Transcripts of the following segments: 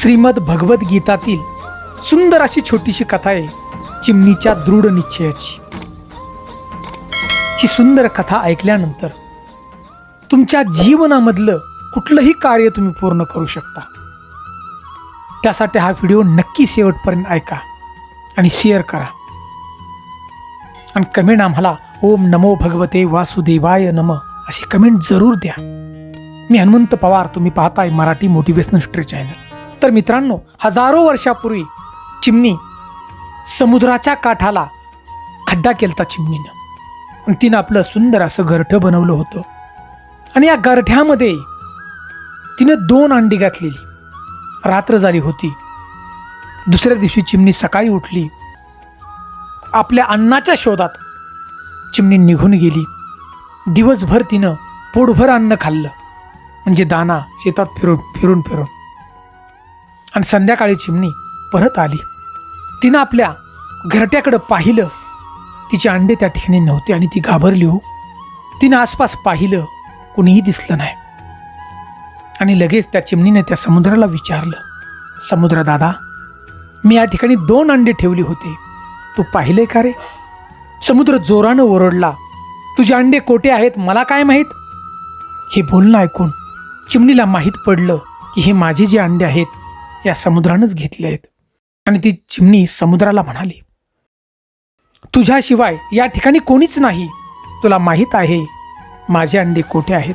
श्रीमद भगवद्गीतातील सुंदर अशी छोटीशी कथा आहे चिमणीच्या दृढ निश्चयाची. ही सुंदर कथा ऐकल्यानंतर तुमच्या जीवनामधलं कुठलंही कार्य तुम्ही पूर्ण करू शकता. त्यासाठी हा व्हिडिओ नक्की शेवटपर्यंत ऐका आणि शेअर करा. आणि कमेंट आम्हाला ओम नमो भगवते वासुदेवाय नम अशी कमेंट जरूर द्या. मी हनुमंत पवार तुम्ही पाहताय मराठी मोटिवेशनल स्ट्रे चॅनल. तर मित्रांनो हजारो वर्षापूर्वी चिमणी समुद्राच्या काठाला खड्डा केलता चिमणीनं. आणि तिनं आपलं सुंदर असं घरठं बनवलं होतं. आणि या गरठ्यामध्ये तिनं दोन अंडी घातलेली. रात्र झाली होती. दुसऱ्या दिवशी चिमणी सकाळी उठली. आपल्या अन्नाच्या शोधात चिमणी निघून गेली. दिवसभर तिनं पोटभर अन्न खाल्लं. म्हणजे दाना शेतात फिरून फिरून फिरून. आणि संध्याकाळी चिमणी परत आली. तिनं आपल्या घरट्याकडं पाहिलं. तिचे अंडे त्या ठिकाणी नव्हते आणि ती घाबरली हो. तिनं आसपास पाहिलं कुणीही दिसलं नाही. आणि लगेच त्या चिमणीने त्या समुद्राला विचारलं समुद्र दादा मी या ठिकाणी दोन अंडे ठेवली होते. तू पाहिले का रे? समुद्र जोरानं ओरडला तुझे अंडे कोठे आहेत मला काय माहीत? हे बोलणं ऐकून चिमणीला माहीत पडलं की हे माझे जे अंडे आहेत या समुद्रानंच घेतले आहेत आणि ती चिमणी समुद्राला म्हणाली तुझ्याशिवाय या ठिकाणी कोणीच नाही. तुला माहीत आहे माझे अंडे कोठे आहेत?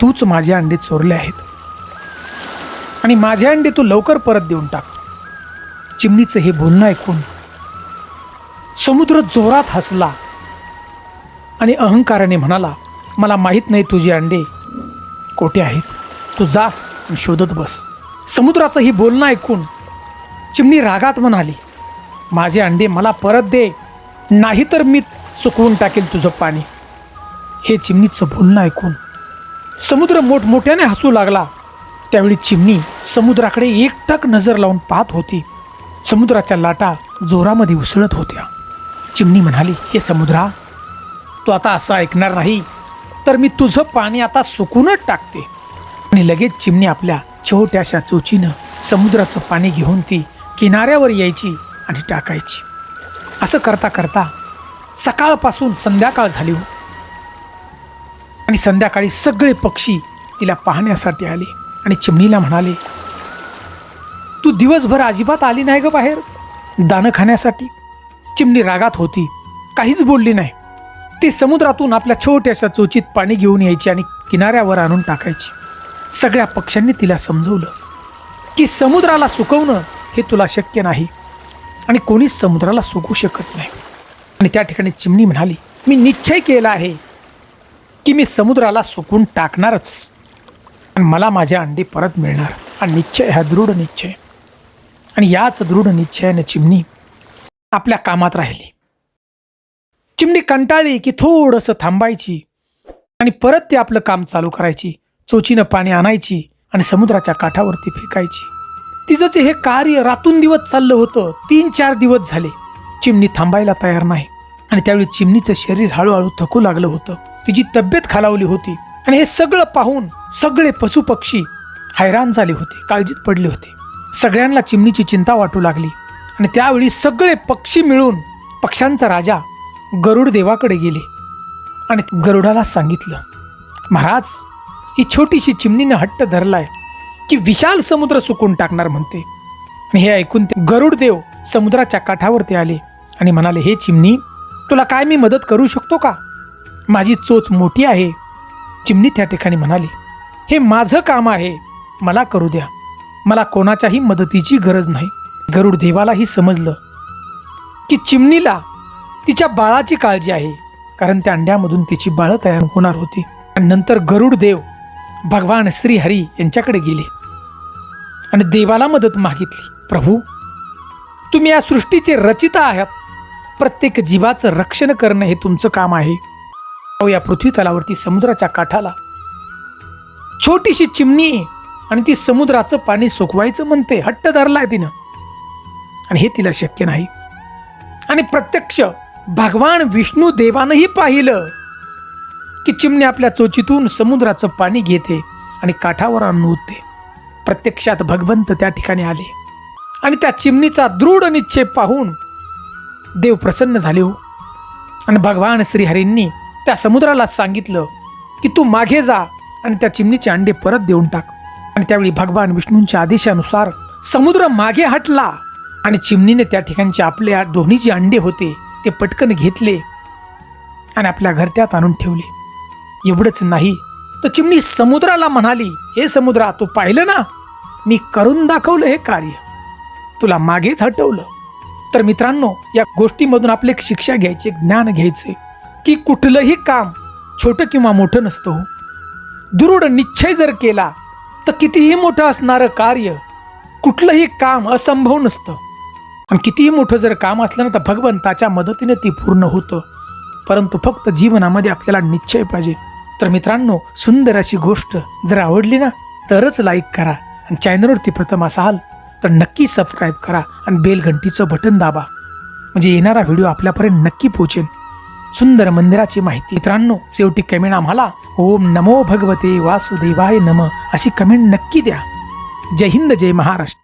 तूच माझे अंडे चोरले आहेत. आणि माझे अंडे तू लवकर परत देऊन टाक. चिमणीचं हे बोलणं ऐकून समुद्र जोरात हसला आणि अहंकाराने म्हणाला मला माहीत नाही तुझे अंडे कोठे आहेत. तू जा शोधत बस. समुद्राचं ही बोलणं ऐकून चिमणी रागात म्हणाली माझे अंडे मला परत दे नाहीतर मी सुकवून टाकेल तुझं पाणी. हे चिमणीचं बोलणं ऐकून समुद्र मोठमोठ्याने हसू लागला. त्यावेळी चिमणी समुद्राकडे एकटक नजर लावून पाहत होती. समुद्राच्या लाटा जोरामध्ये उसळत होत्या. चिमणी म्हणाली हे समुद्रा तू आता असं ऐकणार नाही तर मी तुझं पाणी आता सुकूनच टाकते. आणि लगेच चिमणी आपल्या छोट्याशा चोचीनं समुद्राचं पाणी घेऊन ती किनाऱ्यावर यायची आणि टाकायची. असं करता करता सकाळपासून संध्याकाळ झाली हो. आणि संध्याकाळी सगळे पक्षी तिला पाहण्यासाठी आले आणि चिमणीला म्हणाले तू दिवसभर अजिबात आली नाही ग बाहेर? दाणं खाण्यासाठी? चिमणी रागात होती काहीच बोलली नाही. ती समुद्रातून आपल्या छोट्याशा चोचीत पाणी घेऊन यायची आणि किनाऱ्यावर आणून टाकायची. सगळ्या पक्ष्यांनी तिला समजवलं की समुद्राला सुकवणं हे तुला शक्य नाही आणि कोणीच समुद्राला सुकू शकत नाही. आणि त्या ठिकाणी चिमणी म्हणाली मी निश्चय केला आहे की मी समुद्राला सुकून टाकणारच. आणि मला माझे अंडे परत मिळणार. हा निश्चय हा दृढ निश्चय. आणि याच दृढ निश्चयाने चिमणी आपल्या कामात राहिली. चिमणी कंटाळली की थोडंसं थांबायची आणि परत ते आपलं काम चालू करायची. चोचीनं पाणी आणायची आणि समुद्राच्या काठावरती फेकायची. तिचं हे कार्य रातून दिवस चाललं होतं. तीन चार दिवस झाले. चिमणी थांबायला तयार नाही. आणि त्यावेळी चिमणीचं शरीर हळूहळू थकू लागलं होतं. तिची तब्येत खालावली होती. आणि हे सगळं पाहून सगळे पशुपक्षी हैराण झाले होते काळजीत पडले होते. सगळ्यांना चिमणीची चिंता वाटू लागली. आणि त्यावेळी सगळे पक्षी मिळून पक्ष्यांचा राजा गरुड देवाकडे गेले. आणि गरुडाला सांगितलं महाराज ही छोटीशी चिमणीनं हट्ट धरलाय की विशाल समुद्र सुकून टाकणार म्हणते. आणि हे ऐकून ते गरुड देव समुद्राच्या काठावरती आले आणि म्हणाले हे चिमणी तुला काय मी मदत करू शकतो का? माझी चोच मोठी आहे. चिमणी त्या ठिकाणी म्हणाली हे माझं काम आहे मला करू द्या. मला कोणाच्याही मदतीची गरज नाही. गरुड देवालाही समजलं की चिमणीला तिच्या बाळाची काळजी आहे कारण त्या अंड्यामधून तिची बाळं तयार होणार होती. आणि नंतर गरुड देव भगवान श्रीहरी यांच्याकडे गेले आणि देवाला मदत मागितली. प्रभू तुम्ही या सृष्टीचे रचिता आहात. प्रत्येक जीवाचं रक्षण करणं हे तुमचं काम आहे. अहो या पृथ्वी तलावरती समुद्राच्या काठाला छोटीशी चिमणी आणि ती समुद्राचं पाणी सुकवायचं म्हणते हट्ट धरलाय तिनं. आणि हे तिला शक्य नाही. आणि प्रत्यक्ष भगवान विष्णू देवानंही पाहिलं. की चिमणी आपल्या चोचीतून समुद्राचं पाणी घेते आणि काठावर आणून ओतते. प्रत्यक्षात भगवंत त्या ठिकाणी आले. आणि त्या चिमणीचा दृढ निश्चय पाहून देव प्रसन्न झाले हो. आणि भगवान श्रीहरींनी त्या समुद्राला सांगितलं की तू मागे जा आणि त्या चिमणीचे अंडे परत देऊन टाक. आणि त्यावेळी भगवान विष्णूंच्या आदेशानुसार समुद्र मागे हटला आणि चिमणीने त्या ठिकाणचे आपले दोन्ही जे अंडे होते ते पटकन घेतले आणि आपल्या घरट्यात आणून ठेवले. एवढंच नाही. तर चिमणी समुद्राला म्हणाली हे समुद्रा तू पाहिलं ना? मी करून दाखवलं हे कार्य. तुला मागेच हटवलं. तर मित्रांनो या गोष्टीमधून आपले एक शिक्षा घ्यायची ज्ञान घ्यायचे की कुठलंही काम छोटं किंवा मोठं नसतं हो. दृढ निश्चय जर केला तर कितीही मोठं असणारं कार्य कुठलंही काम असंभव नसतं. आणि कितीही मोठं जर काम असलं ना तर भगवंताच्या मदतीने ती पूर्ण होतं. परंतु फक्त जीवनामध्ये आपल्याला निश्चय पाहिजे. तर मित्रांनो सुंदर अशी गोष्ट जर आवडली ना तरच लाईक करा आणि चॅनलवरती प्रथम असाल तर नक्की सबस्क्राईब करा आणि बेल घंटीचं बटन दाबा. म्हणजे येणारा व्हिडिओ आपल्यापर्यंत नक्की पोहोचेल. सुंदर मंदिराची माहिती. मित्रांनो शेवटी कमेंट आम्हाला ओम नमो भगवते वासुदेवाय नम अशी कमेंट नक्की द्या. जय हिंद जय महाराष्ट्र.